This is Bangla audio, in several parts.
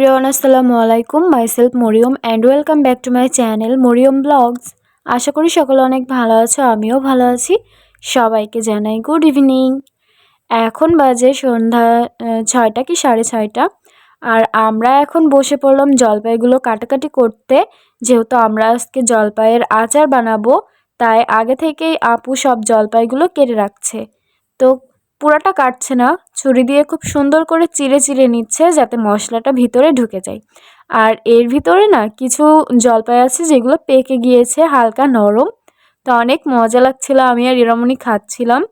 এভরিওয়ান আসসালামু আলাইকুম myself Mariam and welcome back to my channel Mariam blogs আশা করি সকলে অনেক ভালো আছো, আমিও ভালো আছি। সবাইকে জানাই গুড ইভিনিং এখন বাজে সন্ধ্যা ছয়টা কি সাড়ে ছয়টা? আর আমরা এখন বসে পড়লাম জলপাইগুলো কাটাকাটি করতে। যেহেতু আমরা আজকে জলপাইয়ের আচার বানাবো, তাই আগে থেকেই আপু সব জলপাইগুলো কেটে রাখছে। তো পুরাটা কাটছে না, ছুরি দিয়ে খুব সুন্দর করে চিড়ে চিড়ে নিচ্ছে যাতে মশলাটা ভিতরে ঢুকে যায়। আর এর ভিতরে না কিছু জলপাই আছে যেগুলো পেকে গিয়েছে হালকা নরম। তো অনেক মজা লাগছিল, আমি আর এরমনি খাচ্ছিলাম।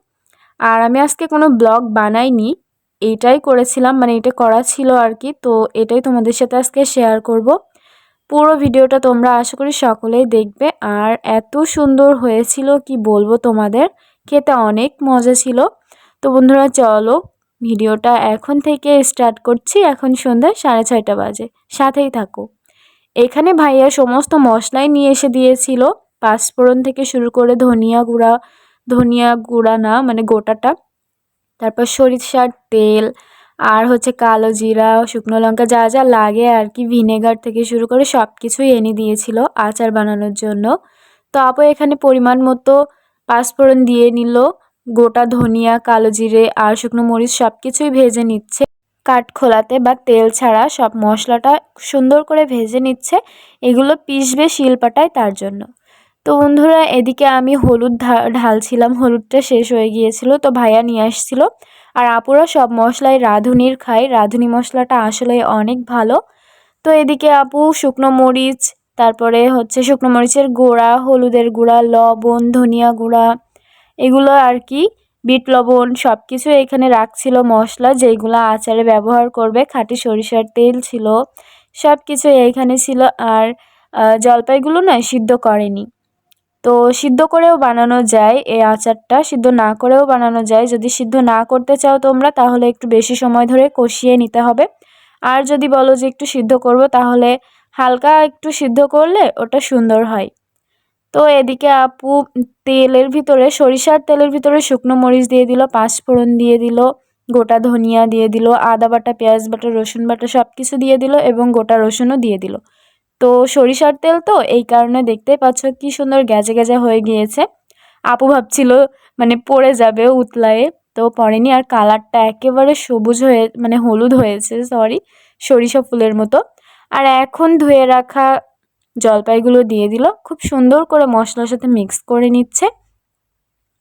আর আমি আজকে কোনো ব্লগ বানাইনি, এইটাই করেছিলাম মানে এটা করা ছিল আর কি। তো এটাই তোমাদের সাথে আজকে শেয়ার করব। পুরো ভিডিওটা তোমরা আশা করি সকলেই দেখবে। আর এত সুন্দর হয়েছিল, কি বলব তোমাদের? খেতে অনেক মজা ছিল। তো বন্ধুরা, চলো ভিডিওটা এখন থেকে স্টার্ট করছি। এখন সন্ধ্যা সাড়ে ছয়টা বাজে। সাথেই থাকো। এখানে ভাইয়া সমস্ত মশলাই নিয়ে এসে দিয়েছিল। পাঁচফোড়ন থেকে শুরু করে ধনিয়া গুঁড়া ধনিয়া গুঁড়া না মানে গোটাটা। তারপর সরিষার তেল আর হচ্ছে কালো জিরা, শুকনো লঙ্কা, যা যা লাগে আর কি, ভিনেগার থেকে শুরু করে সব কিছুই এনে দিয়েছিল আচার বানানোর জন্য। তো আপু এখানে পরিমাণ মতো পাঁচফোড়ন দিয়ে নিল। গোটা ধনিয়া, কালো জিরে আর শুকনো মরিচ সব কিছুই ভেজে নিচ্ছে। কাঠখোলাতে বা তেল ছাড়া সব মশলাটা সুন্দর করে ভেজে নিচ্ছে। এগুলো পিসবে শিলপাটায় তার জন্য। তো বন্ধুরা, এদিকে আমি হলুদ ঢালছিলাম। হলুদটা শেষ হয়ে গিয়েছিল, তো ভাইয়া নিয়ে আসছিল। আর আপুরা সব মশলাই রাঁধুনির খায়। রাঁধুনি মশলাটা আসলে অনেক ভালো। তো এদিকে আপু শুকনো মরিচ, তারপরে হচ্ছে শুকনো মরিচের গুঁড়া, হলুদের গুঁড়া, লবণ, ধনিয়া গুঁড়া এগুলো আর কি, বিট লবণ সব কিছু এখানে রাখছিল মশলা যেইগুলো আচারে ব্যবহার করবে, খাঁটি সরিষার তেল ছিল সব কিছু এইখানে ছিল আর জলপাইগুলো না সিদ্ধ করেনি। তো সিদ্ধ করেও বানানো যায় এই আচারটা, সিদ্ধ না করেও বানানো যায়। যদি সিদ্ধ না করতে চাও তোমরা, তাহলে একটু বেশি সময় ধরে কষিয়ে নিতে হবে। আর যদি বলো যে একটু সিদ্ধ করব, তাহলে হালকা একটু সিদ্ধ করলে ওটা সুন্দর হয়। তো এদিকে আপু তেলের ভিতরে, সরিষার তেলের ভিতরে শুকনো মরিচ দিয়ে দিল, পাঁচফোড়ন দিয়ে দিল, গোটা ধনিয়া দিয়ে দিল, আদা বাটা, পেঁয়াজ বাটা, রসুন বাটা সব কিছু দিয়ে দিল এবং গোটা রসুনও দিয়ে দিল। তো সরিষার তেল তো এই কারণে দেখতে পাচ্ছ কি সুন্দর গ্যাজে গ্যাজে হয়ে গিয়েছে। আপু ভাবছিল মানে পড়ে যাবে উতলায়ে, তো পড়েনি আর কালারটা একেবারে সবুজ হয়ে মানে হলুদ হয়েছে সরি সরিষা ফুলের মতো। আর এখন ধুয়ে রাখা জলপাইগুলো দিয়ে দিল। খুব সুন্দর করে মশলার সাথে মিক্স করে নিচ্ছে।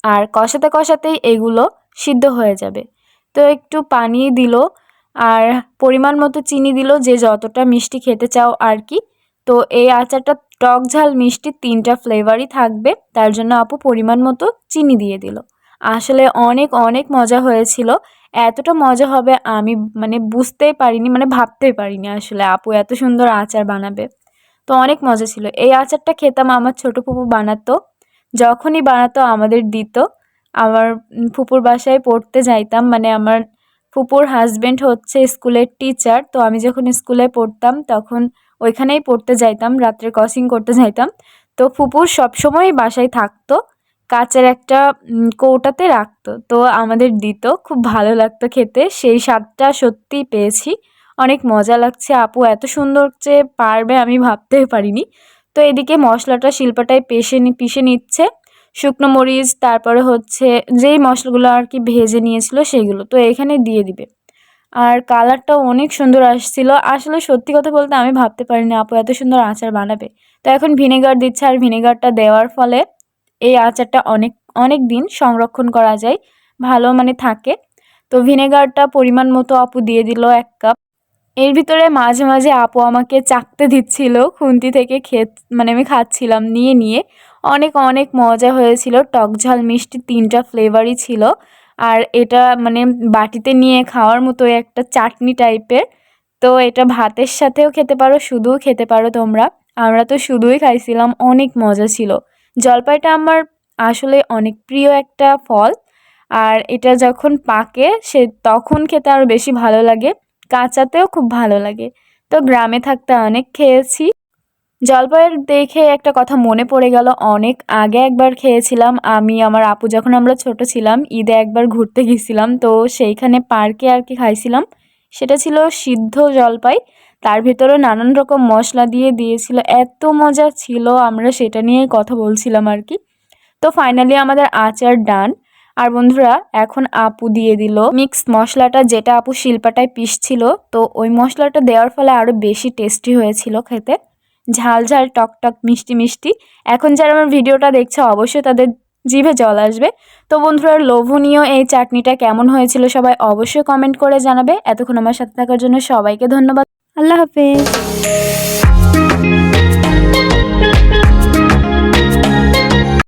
আর কষাতে কষাতেই এগুলো সিদ্ধ হয়ে যাবে। তো একটু পানি দিল আর পরিমাণ মতো চিনি দিল যে যতটা মিষ্টি খেতে চাও আর কি। তো এই আচারটা টক ঝাল মিষ্টি তিনটা ফ্লেভারই থাকবে। তার জন্য আপু পরিমাণ মতো চিনি দিয়ে দিল। আসলে অনেক অনেক মজা হয়েছিল। এতটা মজা হবে আমি মানে বুঝতেই পারিনি মানে ভাবতেই পারিনি আসলে আপু এত সুন্দর আচার বানাবে। তো অনেক মজা ছিল। এই আচারটা খেতাম আমার ছোটো ফুপু বানাতো। যখনই বানাতো, আমাদের দিত। আমার ফুপুর বাসায় পড়তে যাইতাম। মানে আমার ফুপুর হাজব্যান্ড হচ্ছে স্কুলের টিচার তো আমি যখন স্কুলে পড়তাম, তখন ওইখানেই পড়তে যাইতাম। রাত্রে ক্রসিং করতে যাইতাম। তো ফুপুর সবসময় বাসায় থাকতো। কাচের একটা কৌটাতে রাখতো। তো আমাদের দিত। খুব ভালো লাগতো খেতে। সেই স্বাদটা সত্যিই পেয়েছি। অনেক মজা লাগছে, আপু। এত সুন্দর যে পারবে আমি ভাবতে পারিনি। তো এদিকে মশলাটা শিল্পাটায় পেশে পিষে নিচ্ছে। শুকনো মরিচ, তারপরে হচ্ছে যেই মশলাগুলো আর কি ভেজে নিয়েছিল সেগুলো তো এখানে দিয়ে দিবে। আর কালারটাও অনেক সুন্দর আসছিল। আসলে সত্যি কথা বলতে আমি ভাবতে পারিনি, আপু, এত সুন্দর আচার বানাবে। তো এখন ভিনেগার দিচ্ছে আর ভিনেগারটা দেওয়ার ফলে এই আচারটা অনেক অনেক দিন সংরক্ষণ করা যায়, ভালো মানে থাকে। তো ভিনেগারটা পরিমাণ মতো আপু দিয়ে দিল এক কাপ। এর ভিতরে মাঝে মাঝে আপু আমাকে চাকতে দিচ্ছিল, খুন্তি থেকে খেত মানে আমি খাচ্ছিলাম নিয়ে নিয়ে। অনেক অনেক মজা হয়েছিল, টক ঝাল মিষ্টি তিনটা ফ্লেভারই ছিল। আর এটা মানে বাটিতে নিয়ে খাওয়ার মতো একটা চাটনি টাইপের। তো এটা ভাতের সাথেও খেতে পারো, শুধুও খেতে পারো তোমরা। আমরা তো শুধুই খাইছিলাম, অনেক মজা ছিল। জলপাইটা আমার আসলে অনেক প্রিয় একটা ফল। আর এটা যখন পাকে, সে তখন খেতে আরও বেশি ভালো লাগে। কাঁচাতেও খুব ভালো লাগে। তো গ্রামে থাকতে অনেক খেয়েছি। জলপাইয়ের দেখে একটা কথা মনে পড়ে গেল। অনেক আগে একবার খেয়েছিলাম। আমি, আমার আপু যখন আমরা ছোট ছিলাম, ঈদে একবার ঘুরতে গেছিলাম। তো সেইখানে পার্কে আর কি খাইছিলাম। সেটা ছিল সিদ্ধ জলপাই। তার ভিতরে নানান রকম মশলা দিয়ে দিয়েছিল। এত মজা ছিল। আমরা সেটা নিয়েই কথা বলছিলাম আর কি। তো ফাইনালি আমাদের আচার ডান। আর বন্ধুরা, এখন আপু দিয়ে দিল মিক্স মশলাটা, যেটা আপু শিল্পাটায় পিসছিল তো ওই মশলাটা দেওয়ার ফলে আরও বেশি টেস্টি হয়েছিল খেতে। ঝাল ঝাল, টক টক, মিষ্টি মিষ্টি। এখন যারা আমার ভিডিওটা দেখছে, অবশ্যই তাদের জিভে জল আসবে। তো বন্ধুরা, লোভনীয় এই চাটনিটা কেমন হয়েছিল সবাই অবশ্যই কমেন্ট করে জানাবে। এতক্ষণ আমার সাথে থাকার জন্য সবাইকে ধন্যবাদ। আল্লাহ হাফেজ।